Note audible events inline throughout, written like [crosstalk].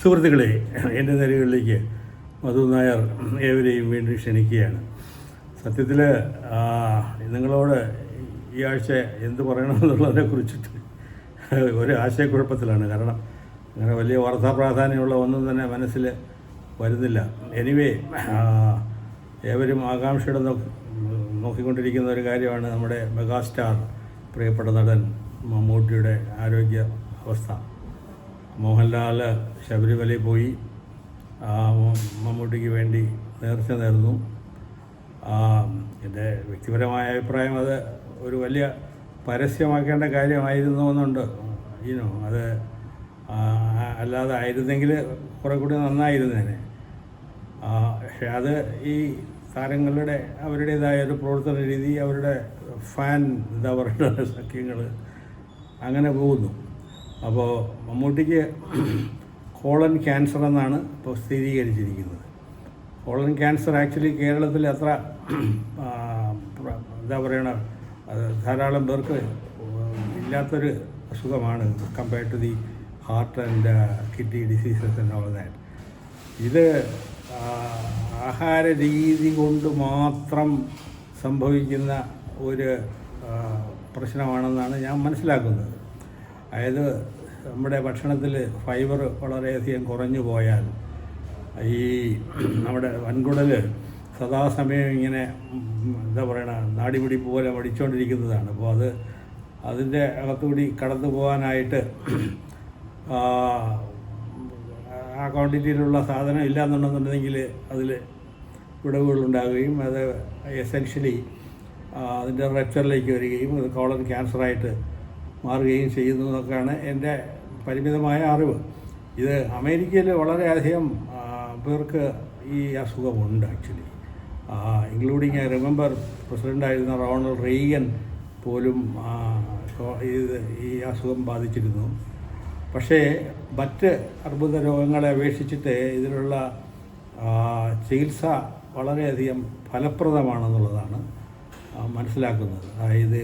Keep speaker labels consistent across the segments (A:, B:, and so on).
A: സുഹൃത്തുക്കളെ എന്റെ നിലകളിലേക്ക് മധു നായർ ഏവരെയും വീണ്ടും ക്ഷണിക്കുകയാണ്. സത്യത്തിൽ നിങ്ങളോട് ഈ ആഴ്ച എന്ത് പറയണമെന്നുള്ളതിനെ കുറിച്ചിട്ട് ഒരു ആശയക്കുഴപ്പത്തിലാണ്. കാരണം അങ്ങനെ വലിയ വാർത്താ പ്രാധാന്യമുള്ള ഒന്നും തന്നെ മനസ്സിൽ വരുന്നില്ല. എനിവേ ഏവരും ആകാംക്ഷയുടെ നോക്കിക്കൊണ്ടിരിക്കുന്ന ഒരു കാര്യമാണ് നമ്മുടെ മെഗാസ്റ്റാർ പ്രിയപ്പെട്ട നടൻ മമ്മൂട്ടിയുടെ ആരോഗ്യ അവസ്ഥ മോഹൻലാൽ ശബരിമലയിൽ പോയി ആ, മമ്മൂട്ടിക്ക് വേണ്ടി നേർച്ച നേർന്നു. എന്റെ വ്യക്തിപരമായ അഭിപ്രായം അത് ഒരു വലിയ പരസ്യമാക്കേണ്ട കാര്യമായിരുന്നു എന്നുണ്ട് ഈനോ അത് അല്ലാതെ ആയിരുന്നെങ്കിൽ കുറെ കൂടി നന്നായിരുന്നേനെ. പക്ഷെ അത് ഈ താരങ്ങളുടെ അവരുടേതായ ഒരു പ്രവർത്തന രീതി അവരുടെ ഫാൻ എന്താ പറയുക സഖ്യങ്ങൾ അങ്ങനെ പോകുന്നു. അപ്പോൾ മമ്മൂട്ടിക്ക് കോളൻ ക്യാൻസർ എന്നാണ് ഇപ്പോൾ സ്ഥിരീകരിച്ചിരിക്കുന്നത്. കോളൻ ക്യാൻസർ ആക്ച്വലി കേരളത്തിൽ അത്ര എന്താ പറയണ ധാരാളം പേർക്ക് ഇല്ലാത്തൊരു അസുഖമാണ് compared to the heart and kidney diseases and ഇത് ആഹാര രീതി കൊണ്ട് മാത്രം സംഭവിക്കുന്ന ഒരു പ്രശ്നമാണെന്നാണ് ഞാൻ മനസ്സിലാക്കുന്നത്. അതായത് നമ്മുടെ ഭക്ഷണത്തിൽ ഫൈബർ വളരെയധികം കുറഞ്ഞു പോയാൽ ഈ നമ്മുടെ വൻകുടൽ സദാസമയം ഇങ്ങനെ എന്താ പറയണ നാടിപിടിപ്പ് പോലെ മടിച്ചുകൊണ്ടിരിക്കുന്നതാണ് അപ്പോൾ അത് അതിന്റെ അകത്തുകൂടി കടന്നു പോകാനായിട്ട് ആ, ക്വാണ്ടിറ്റിയിലുള്ള സാധനം ഇല്ല എന്നുണ്ടെന്നുണ്ടെങ്കിൽ അതിൽ വിടവുകളുണ്ടാകുകയും അത് എസെൻഷ്യലി അതിന്റെ റെപ്ചറിലേക്ക് വരികയും അത് കോളൻ ക്യാൻസറായിട്ട് മാറുകയും ചെയ്യുന്നു എന്നൊക്കെയാണ് എന്റെ പരിമിതമായ അറിവ്. ഇത് അമേരിക്കയിൽ വളരെയധികം പേർക്ക് ഈ അസുഖമുണ്ട് ആക്ച്വലി. ഇൻക്ലൂഡിങ് ഐ റിമെമ്പർ പ്രസിഡന്റായിരുന്ന റോണൾഡ് റെയ്ഗൻ പോലും ഇത് ഈ അസുഖം ബാധിച്ചിരുന്നു. പക്ഷേ മറ്റ് അർബുദ രോഗങ്ങളെ അപേക്ഷിച്ചിട്ട് ഇതിലുള്ള ആ, ചികിത്സ വളരെയധികം ഫലപ്രദമാണെന്നുള്ളതാണ് മനസ്സിലാക്കുന്നത്. അതായത്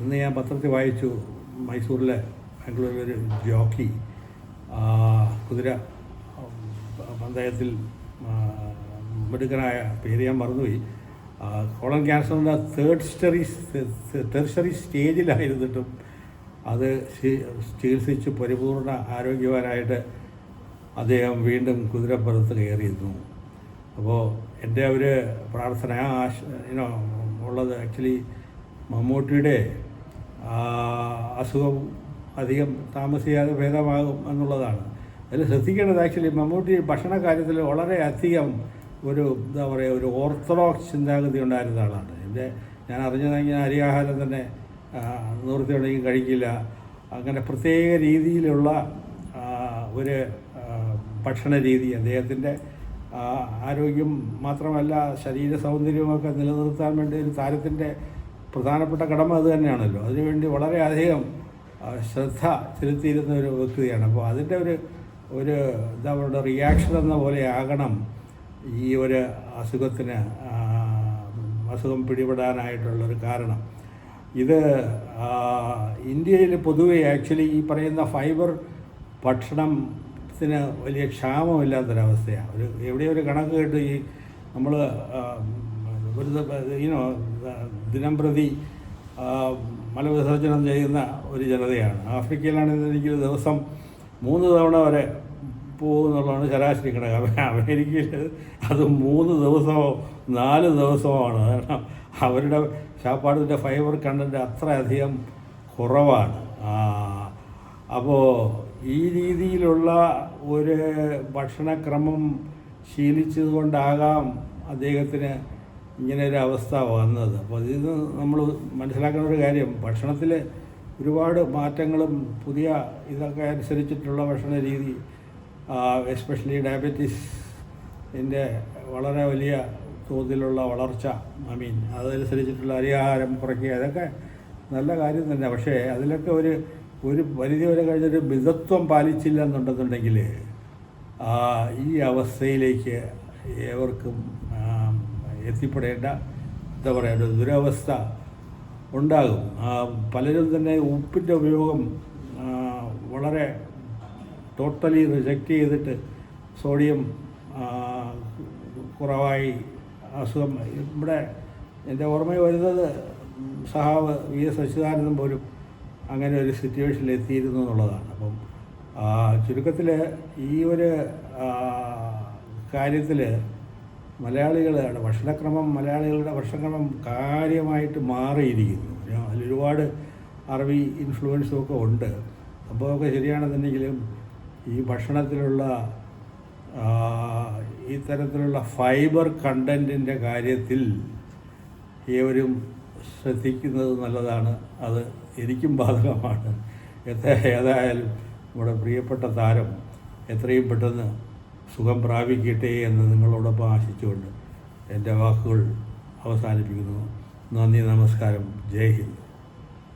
A: ഇന്ന് ഞാൻ പത്രത്തിൽ വായിച്ചു മൈസൂരിലെ ബാംഗ്ലൂരിലൊരു ജോക്കി. ആ, കുതിര പഞ്ചായത്തിൽ ആ, മിടുക്കനായ പേര് ഞാൻ മറന്നുപോയി. ആ, കോളൻ ക്യാൻസറിന്റെ തേർഡ് സ്റ്ററി ടെറിഷറി സ്റ്റേജിലായിരുന്നിട്ടും അത് ചികിത്സിച്ച് പരിപൂർണ ആരോഗ്യവാനായിട്ട് അദ്ദേഹം വീണ്ടും കുതിരപ്പുറത്ത് കയറിയിരുന്നു. അപ്പോൾ എന്റെ ഒരു പ്രാർത്ഥന ആശ ഇനോ ഉള്ളത് ആക്ച്വലി മമ്മൂട്ടിയുടെ അസുഖം അധികം താമസിയാതെ ഭേദമാകും എന്നുള്ളതാണ്. അതിൽ ശ്രദ്ധിക്കേണ്ടത് ആക്ച്വലി മമ്മൂട്ടി ഭക്ഷണ കാര്യത്തിൽ വളരെ അധികം ഒരു എന്താ പറയുക ഒരു ഓർത്തഡോക്സ് ചിന്താഗതി ഉണ്ടായിരുന്ന ആളാണ്. എന്റെ ഞാൻ അറിഞ്ഞതെങ്കിൽ അരിയാഹാരം തന്നെ നിവൃത്തിയുണ്ടെങ്കിൽ കഴിക്കില്ല. അങ്ങനെ പ്രത്യേക രീതിയിലുള്ള ഒരു ഭക്ഷണ രീതി അദ്ദേഹത്തിന്റെ ആരോഗ്യം മാത്രമല്ല ശരീര സൗന്ദര്യമൊക്കെ നിലനിർത്താൻ വേണ്ടി ഒരു താരത്തിന്റെ പ്രധാനപ്പെട്ട കടമ അത് തന്നെയാണല്ലോ. അതിനുവേണ്ടി വളരെയധികം ശ്രദ്ധ ചെലുത്തിയിരുന്ന ഒരു വ്യക്തിയാണ്. അപ്പോൾ അതിന്റെ ഒരു ഒരു എന്താ പറയുക റിയാക്ഷൻ എന്ന ആകണം ഈ ഒരു അസുഖത്തിന് അസുഖം പിടിപെടാനായിട്ടുള്ളൊരു കാരണം. ഇത് ഇന്ത്യയിൽ പൊതുവെ ആക്ച്വലി ഈ പറയുന്ന ഫൈബർ ഭക്ഷണത്തിന് വലിയ ക്ഷാമമില്ലാത്തൊരവസ്ഥയാണ്. ഒരു എവിടെയൊരു കണക്ക് കേട്ട് ഈ നമ്മൾ ഒരു ഇനോ ദിനം പ്രതി മലവിസർജനം ചെയ്യുന്ന ഒരു ജനതയാണ്. ആഫ്രിക്കയിലാണെന്നുണ്ടെങ്കിൽ ദിവസം മൂന്ന് തവണ വരെ പോകുന്നുള്ളതാണ് ശരാശരി കണക്ക് അമേ- [laughs] അമേരിക്കയിൽ അത് മൂന്ന് ദിവസമോ നാല് ദിവസമോ ആണ്. കാരണം അവരുടെ ചാപ്പാടിന്റെ ഫൈബർ കണ്ടന്റ് അത്രയധികം കുറവാണ്. അപ്പോൾ ഈ രീതിയിലുള്ള ഒരു ഭക്ഷണക്രമം ശീലിച്ചതുകൊണ്ടാകാം അദ്ദേഹത്തിന് ഇങ്ങനെ ഒരു അവസ്ഥ വന്നത്. അപ്പോൾ നിന്ന് നമ്മൾ മനസ്സിലാക്കുന്ന ഒരു കാര്യം ഭക്ഷണത്തിൽ ഒരുപാട് മാറ്റങ്ങളും പുതിയ ഇതൊക്കെ അനുസരിച്ചിട്ടുള്ള ഭക്ഷണ രീതി എസ്പെഷ്യലി ഡയബറ്റീസിന്റെ വളരെ വലിയ തോതിലുള്ള വളർച്ച ഐ മീൻ അതനുസരിച്ചിട്ടുള്ള അരിയാഹാരം കുറയ്ക്കുക ഇതൊക്കെ നല്ല കാര്യം തന്നെ. പക്ഷേ അതിലൊക്കെ ഒരു ഒരു പരിധി വരെ കഴിഞ്ഞൊരു മിതത്വം പാലിച്ചില്ല എന്നുണ്ടെന്നുണ്ടെങ്കിൽ ഈ അവസ്ഥയിലേക്ക് ഏവർക്കും എത്തിപ്പെടേണ്ട എന്താ പറയുക ഒരു ദുരവസ്ഥ ഉണ്ടാകും. പലരും തന്നെ ഉപ്പിന്റെ ഉപയോഗം വളരെ ടോട്ടലി റിജക്റ്റ് ചെയ്തിട്ട് സോഡിയം കുറവായി അസുഖം. ഇവിടെ എന്റെ ഓർമ്മയിൽ വരുന്നത് സഹാവ് വി എസ് അച്യുതാനന്ദൻ പോലും അങ്ങനെ ഒരു സിറ്റുവേഷനിൽ എത്തിയിരുന്നു എന്നുള്ളതാണ്. അപ്പം ചുരുക്കത്തിൽ ഈ ഒരു കാര്യത്തിൽ മലയാളികളാണ് ഭക്ഷണക്രമം മലയാളികളുടെ ഭക്ഷണക്രമം കാര്യമായിട്ട് മാറിയിരിക്കുന്നു. അതിലൊരുപാട് അറബി ഇൻഫ്ലുവൻസും ഒക്കെ ഉണ്ട്. സംഭവമൊക്കെ ശരിയാണെന്നുണ്ടെങ്കിലും ഈ ഭക്ഷണത്തിലുള്ള ഈ തരത്തിലുള്ള ഫൈബർ കണ്ടന്റിന്റെ കാര്യത്തിൽ ഏവരും ശ്രദ്ധിക്കുന്നത് നല്ലതാണ്. അത് എനിക്കും ബാധകമാണ്. എത്ര ഏതായാലും നമ്മുടെ പ്രിയപ്പെട്ട താരം എത്രയും പെട്ടെന്ന് സുഖം പ്രാപിക്കട്ടെ എന്ന് നിങ്ങളോടൊപ്പം ആശിച്ചുകൊണ്ട് എന്റെ വാക്കുകൾ അവസാനിപ്പിക്കുന്നു. നന്ദി നമസ്കാരം. ജയ് ഹിന്ദ്.